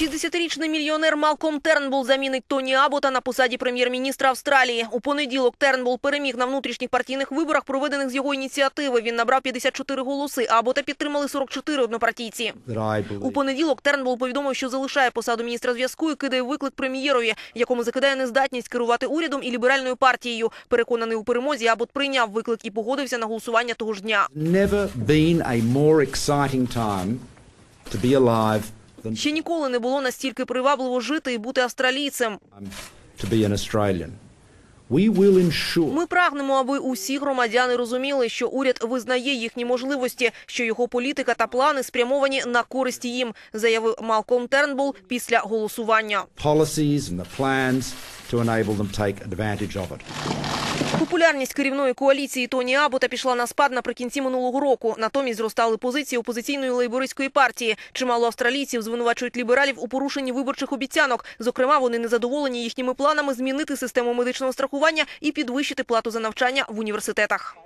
60-річний мільйонер Малком Тернбул замінить Тоні Абота на посаді прем'єр-міністра Австралії. У понеділок Тернбул переміг на внутрішніх партійних виборах, проведених з його ініціативи. Він набрав 54 голоси, а Абота підтримали 44 однопартійці. У понеділок Тернбул повідомив, що залишає посаду міністра зв'язку і кидає виклик прем'єрові, якому закидає нездатність керувати урядом і ліберальною партією. Переконаний у перемозі, Абот прийняв виклик і погодився на голосування того ж дня. Ще ніколи не було настільки привабливо жити і бути австралійцем. Ми прагнемо, аби усі громадяни розуміли, що уряд визнає їхні можливості, що його політика та плани спрямовані на користь їм, заявив Малком Тернбул після голосування. Популярність керівної коаліції Тоні Абута пішла на спад наприкінці минулого року. Натомість зростали позиції опозиційної лейбористської партії. Чимало австралійців звинувачують лібералів у порушенні виборчих обіцянок. Зокрема, вони незадоволені їхніми планами змінити систему медичного страхування і підвищити плату за навчання в університетах.